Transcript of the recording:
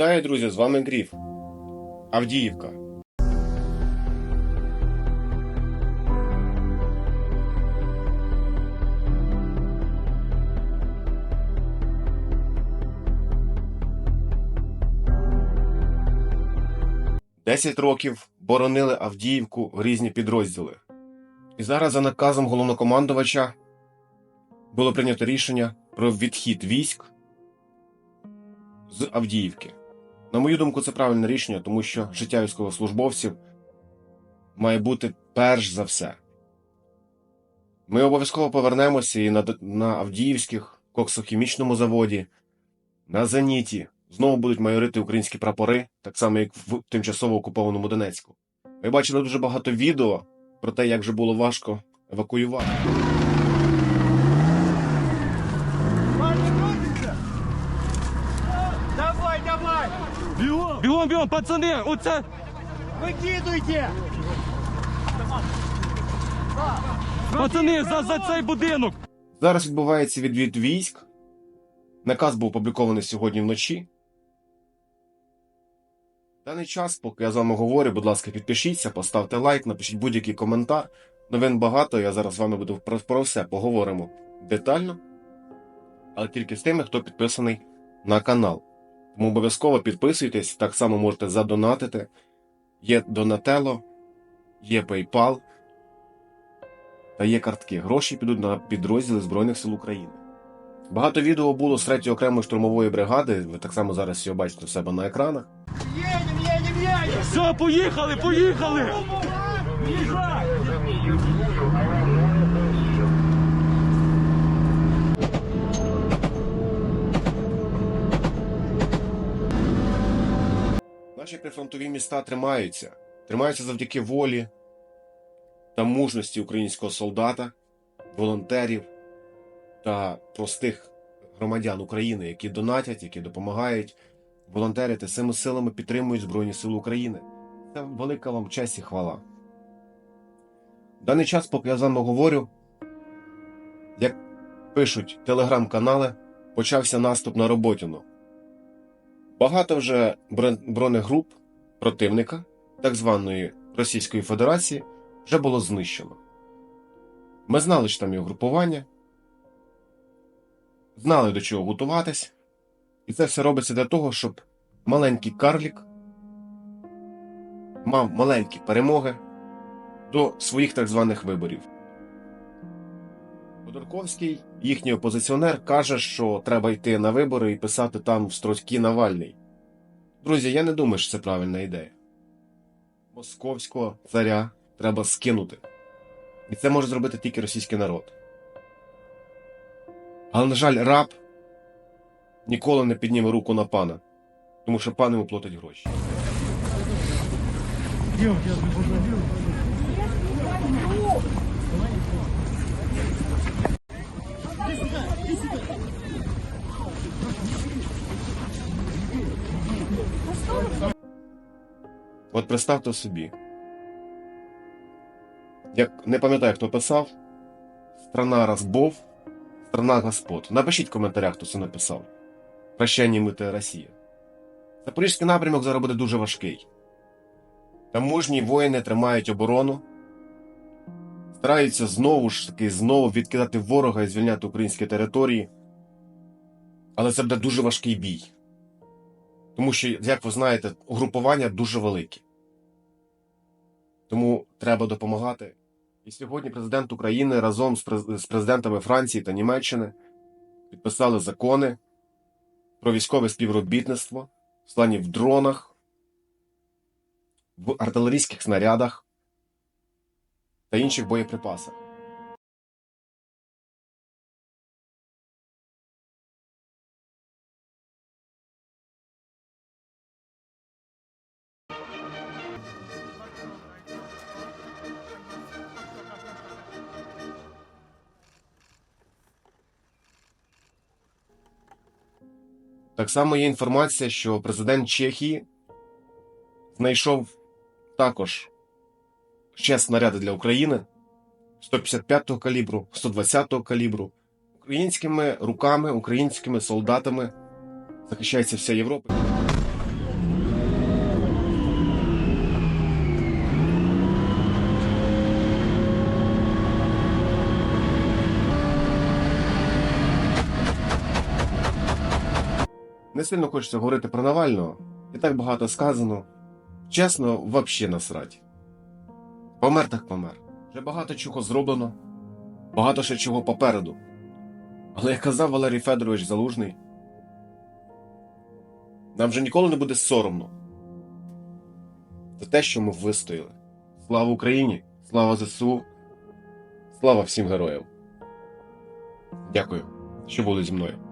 Вітаю, друзі! З вами Гріф. Авдіївка. Десять років боронили Авдіївку різні підрозділи. І зараз за наказом головнокомандувача було прийнято рішення про відхід військ з Авдіївки. На мою думку, це правильне рішення, тому що життя військовослужбовців має бути перш за все. Ми обов'язково повернемося і на, на Авдіївських коксохімічному заводі, на Зеніті. Знову будуть майорити українські прапори, так само як в тимчасово окупованому Донецьку. Ви бачили дуже багато відео про те, як же було важко евакуювати. Бігом, бігом, бігом, пацани, оце Выкидывайте! пацани за, за цей будинок. Зараз відбувається відвід військ. Наказ був опублікований сьогодні вночі. В Даний час, поки я з вами говорю, будь ласка, підпишіться, поставте лайк, напишіть будь-який коментар. Новин багато, я зараз з вами буду про, про все поговоримо детально, але тільки з тими, хто підписаний на канал. Тому обов'язково підписуйтесь, так само можете задонатити. Є Донателло, є PayPal та є картки. Гроші підуть на підрозділи Збройних сил України. Багато відео було з 3 окремої штурмової бригади. Ви так само зараз його бачите в себе на екранах. Едем, едем, едем! Все, поїхали, поїхали. Наші прифронтові міста тримаються. Тримаються завдяки волі та мужності українського солдата, волонтерів та простих громадян України, які донатять, які допомагають волонтерити цими силами підтримують Збройні Сили України. Це велика вам честь і хвала. В даний час, поки я з вами говорю, як пишуть телеграм-канали, почався наступ на Роботіно. Багато вже бронегруп противника, так званої Російської Федерації, вже було знищено. Ми знали, що там є угрупування, знали, до чого готуватись, і це все робиться для того, щоб маленький карлік мав маленькі перемоги до своїх так званих виборів. Ходорковський, їхній опозиціонер, каже, що треба йти на вибори і писати там в строчки Навальний. Друзі, я не думаю, що це правильна ідея. Московського царя треба скинути. І це може зробити тільки російський народ. Але, на жаль, раб ніколи не підніме руку на пана, тому що пан йому платить гроші. От представте собі. Як не пам'ятаю, хто писав. Страна розбов, страна господ. Напишіть в коментарях, хто це написав. Прощання мити Росія. Запорізький напрямок зараз буде дуже важкий. Там мужні воїни тримають оборону, стараються знову ж таки знову відкидати ворога і звільняти українські території. Але це буде дуже важкий бій. Тому що, як ви знаєте, угрупування дуже великі. Тому треба допомагати. І сьогодні президент України разом з президентами Франції та Німеччини підписали закони про військове співробітництво в плані в дронах, в артилерійських снарядах та інших боєприпасах. Так само є інформація, що президент Чехії знайшов також ще снаряди для України 155-го калібру, 120-го калібру. Українськими руками, українськими солдатами захищається вся Європа. Не сильно хочеться говорити про Навального. І так багато сказано. Чесно, вообще насрать. Помер так помер. Вже багато чого зроблено, багато ще чого попереду. Але як казав Валерій Федорович Залужний, нам вже ніколи не буде соромно за те, що ми вистояли. Слава Україні! Слава ЗСУ! Слава всім героям! Дякую, що були зі мною.